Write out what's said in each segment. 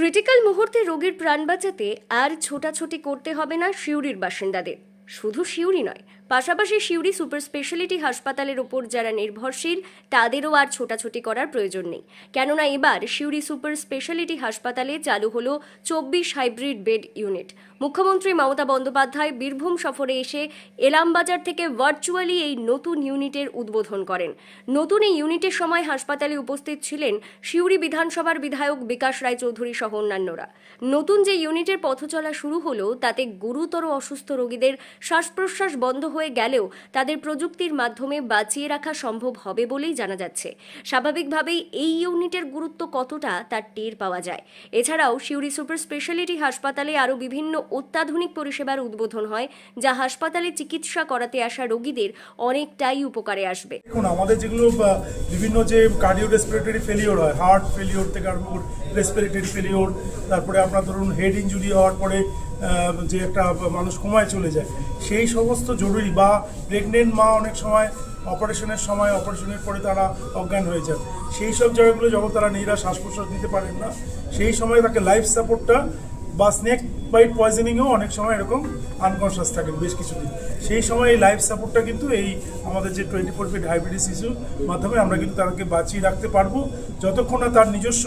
Critical মুহূর্তে রোগীর প্রাণ বাঁচাতে আর ছোটাছুটি করতে হবে না সিউড়ির বাসিন্দাদের। শুধু সিউড়ি নয় পাশাপাশি সিউড়ি সুপার স্পেশালিটি হাসপাতালের ওপর যারা নির্ভরশীল, তাদেরও আর ছোটাছুটি করার প্রয়োজন নেই। কেননা এবার সিউড়ি সুপার স্পেশালিটি হাসপাতালে চালু হলো চব্বিশ হাইব্রিড বেড ইউনিট। মুখ্যমন্ত্রী মমতা বন্দ্যোপাধ্যায় বীরভূম সফরে এসে এলামবাজার থেকে ভার্চুয়ালি এই নতুন ইউনিটের উদ্বোধন করেন। নতুন এই ইউনিটের সময় হাসপাতালে উপস্থিত ছিলেন সিউড়ি বিধানসভার বিধায়ক বিকাশ রায়চৌধুরী সহ অন্যান্যরা। নতুন যে ইউনিটের পথ চলা শুরু হলো, তাতে গুরুতর অসুস্থ রোগীদের শ্বাস প্রশ্বাস বন্ধ হয়ে গেলেও তাদের প্রযুক্তির মাধ্যমে বাঁচিয়ে রাখা সম্ভব হবে বলেই জানা যাচ্ছে। স্বাভাবিকভাবেই এই ইউনিটের গুরুত্ব কতটা তার টের পাওয়া যায়। এছাড়াও সিউড়ি সুপার স্পেশালিটি হাসপাতালে আরও বিভিন্ন অত্যাধুনিক পরিষেবার উদ্বোধন হয়, যা হাসপাতালে চিকিৎসা করাতে আসা রোগীদের অনেকটাই উপকারে আসবে। দেখুন, আমাদের যেগুলো বিভিন্ন যে কার্ডিও রেসপিরেটরি ফেলিওর হয়, হার্ট ফেলিওর থেকে আরম্ভ রেসপিরেটরি ফেলিওর, তারপরে আপনার ধরুন হেড ইঞ্জুরি হওয়ার পরে যে একটা মানুষ কমায় চলে যায়। সেই সমস্ত জরুরি বা প্রেগনেন্ট মা অনেক সময় অপারেশনের সময় অপারেশনের পরে তারা অজ্ঞান হয়ে যান সেই সব জায়গাগুলো যখন তারা নিজেরা শ্বাস প্রশ্বাস নিতে পারেন না, সেই সময় তাকে লাইফ সাপোর্টটা বা স্নেক বাইট পয়জনিংও অনেক সময় এরকম আনকনশাস থাকেন বেশ কিছুদিন। সেই সময় এই লাইফ সাপোর্টটা কিন্তু এই আমাদের যে টোয়েন্টি ফোর ফিট হাইব্রিড শিশুর মাধ্যমে আমরা কিন্তু তাদেরকে বাঁচিয়ে রাখতে পারব। যতক্ষণ না তার নিজস্ব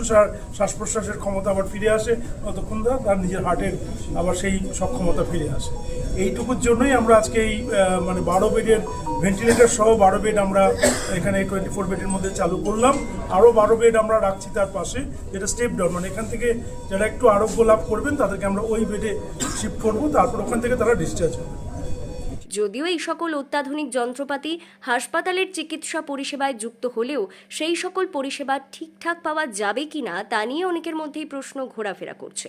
শ্বাস প্রশ্বাসের ক্ষমতা আবার ফিরে আসে, ততক্ষণ না তার নিজের হার্টের আবার সেই সক্ষমতা ফিরে আসে। এইটুকুর জন্যই আমরা আজকে এই মানে বারো বেডের ভেন্টিলেটর সহ বারো বেড আমরা এখানে টোয়েন্টি ফোর বেডের মধ্যে চালু করলাম। আরও বারো বেড আমরা রাখছি তার পাশে, যেটা স্টেপ ডাউন মানে এখান থেকে যারা একটু আরোগ্য লাভ করবেন তাদেরকে আমরা ওই বেডে শিফট করব, তারপর ওখান থেকে তারা ডিসচার্জ হবে। যদিও এই সকল অত্যাধুনিক যন্ত্রপাতি হাসপাতালের চিকিৎসা পরিষেবায় যুক্ত হলেও সেই সকল পরিষেবা ঠিকঠাক পাওয়া যাবে কিনা তা নিয়ে অনেকের মধ্যেই প্রশ্ন ঘোরাফেরা করছে।